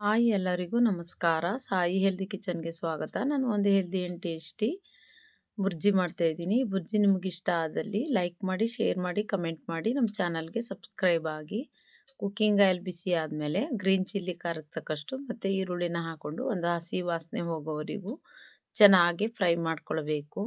Hi ಎಲ್ಲರಿಗೂ ನಮಸ್ಕಾರ. Sai healthy ಕಿಚನ್ಗೆ ಸ್ವಾಗತ. ನಾನು ಒಂದು ಹೆಲ್ದಿ ಆ್ಯಂಡ್ ಟೇಸ್ಟಿ ಬುರ್ಜಿ ಮಾಡ್ತಾ ಇದ್ದೀನಿ. ಬುರ್ಜಿ ನಿಮ್ಗೆ ಇಷ್ಟ ಆದಲ್ಲಿ ಲೈಕ್ ಮಾಡಿ, ಶೇರ್ ಮಾಡಿ, ಕಮೆಂಟ್ ಮಾಡಿ, ನಮ್ಮ ಚಾನಲ್ಗೆ ಸಬ್ಸ್ಕ್ರೈಬ್ ಆಗಿ. ಕುಕ್ಕಿಂಗ್ ಆಯಿಲ್ ಬಿಸಿ ಆದಮೇಲೆ ಗ್ರೀನ್ ಚಿಲ್ಲಿ ಖಾರಕ್ಕೆ ತಕ್ಕಷ್ಟು ಮತ್ತು ಈರುಳ್ಳಿನ ಹಾಕ್ಕೊಂಡು ಒಂದು ಹಸಿ ವಾಸನೆ ಹೋಗೋವರೆಗೂ ಚೆನ್ನಾಗಿ ಫ್ರೈ ಮಾಡ್ಕೊಳ್ಬೇಕು.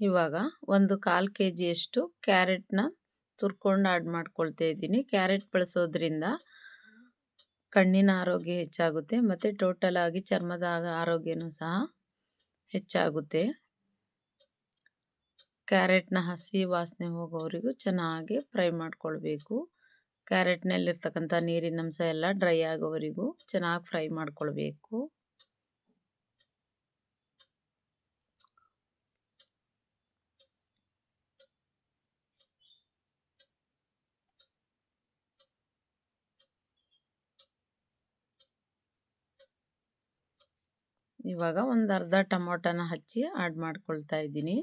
ಇವಾಗ ಒಂದು ಕಾಲು ಕೆ ಜಿಯಷ್ಟು ಕ್ಯಾರೆಟ್ನ ತುರ್ಕೊಂಡು ಆಡ್ ಮಾಡ್ಕೊಳ್ತಾ ಇದ್ದೀನಿ. ಕ್ಯಾರೆಟ್ ಬಳಸೋದ್ರಿಂದ ಕಣ್ಣಿನ ಆರೋಗ್ಯ ಹೆಚ್ಚಾಗುತ್ತೆ, ಮತ್ತು ಟೋಟಲ್ ಆಗಿ ಚರ್ಮದ ಆರೋಗ್ಯನೂ ಸಹ ಹೆಚ್ಚಾಗುತ್ತೆ. ಕ್ಯಾರೆಟ್ನ ಹಸಿ ವಾಸನೆ ಹೋಗೋವರೆಗೂ ಚೆನ್ನಾಗಿ ಫ್ರೈ ಮಾಡ್ಕೊಳ್ಬೇಕು. ಕ್ಯಾರೆಟ್ನಲ್ಲಿರ್ತಕ್ಕಂಥ ನೀರಿನ ಅಂಶ ಎಲ್ಲ ಡ್ರೈ ಆಗೋವರೆಗೂ ಚೆನ್ನಾಗಿ ಫ್ರೈ ಮಾಡ್ಕೊಳ್ಬೇಕು. ಇವಾಗ ಒಂದು ಅರ್ಧ ಟೊಮೊಟೊನ ಹಚ್ಚಿ ಆಡ್ ಮಾಡ್ಕೊಳ್ತಾ ಇದ್ದೀನಿ.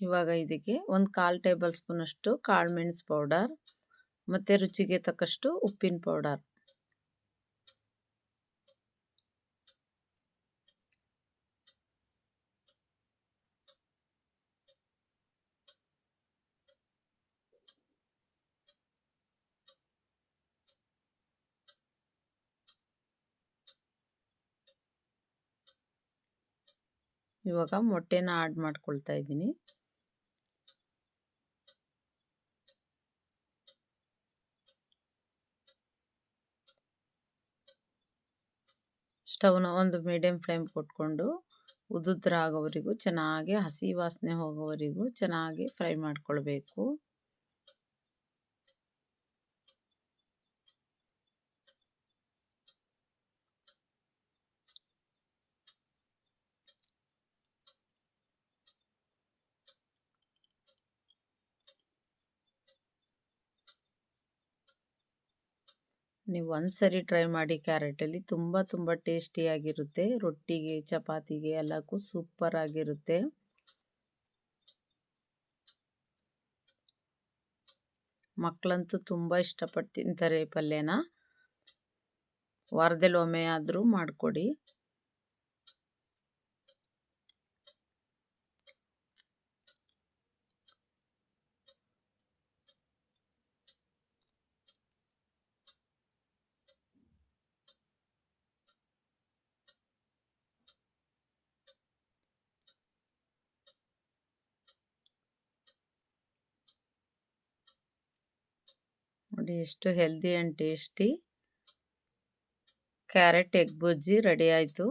ಇವಾಗ ಇದಕ್ಕೆ ಒಂದು ಕಾಲು ಟೇಬಲ್ ಸ್ಪೂನಷ್ಟು ಕಾಳು ಮೆಣಸು ಪೌಡರ್, ಮತ್ತು ರುಚಿಗೆ ತಕ್ಕಷ್ಟು ಉಪ್ಪಿನ ಪೌಡರ್. ಇವಾಗ ಮೊಟ್ಟೆನ ಆಡ್ ಮಾಡ್ಕೊಳ್ತಾ ಇದ್ದೀನಿ. ಸ್ಟವ್ನ ಒಂದು ಮೀಡಿಯಮ್ ಫ್ಲೇಮ್ ಕೊಟ್ಕೊಂಡು ಉದುದ್ರ ಆಗೋವರೆಗೂ ಚೆನ್ನಾಗಿ ಹಸಿ ವಾಸನೆ ಹೋಗೋವರೆಗೂ ಚೆನ್ನಾಗಿ ಫ್ರೈ ಮಾಡ್ಕೊಳ್ಬೇಕು. ನೀವು ಒಂದು ಸರಿ ಟ್ರೈ ಮಾಡಿ ಕ್ಯಾರೆಟಲ್ಲಿ ತುಂಬ ತುಂಬ ಟೇಸ್ಟಿಯಾಗಿರುತ್ತೆ. ರೊಟ್ಟಿಗೆ, ಚಪಾತಿಗೆ ಎಲ್ಲಕ್ಕೂ ಸೂಪರ್ ಆಗಿರುತ್ತೆ. ಮಕ್ಕಳಂತೂ ತುಂಬ ಇಷ್ಟಪಟ್ಟು ತಿಂತಾರೆ ಪಲ್ಯನ. ವಾರದಲ್ಲಿ ಒಮ್ಮೆ ಆದರೂ ಮಾಡಿಕೊಡಿ. ನೋಡಿ ಎಷ್ಟು healthy and tasty carrot egg bhurji ready ಆಯಿತು.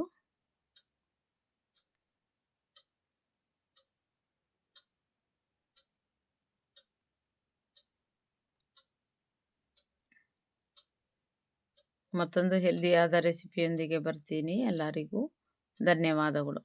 ಮತ್ತೊಂದು ಹೆಲ್ದಿಯಾದ ರೆಸಿಪಿಯೊಂದಿಗೆ ಬರ್ತೀನಿ ಎಲ್ಲರಿಗೂ. ಧನ್ಯವಾದಗಳು.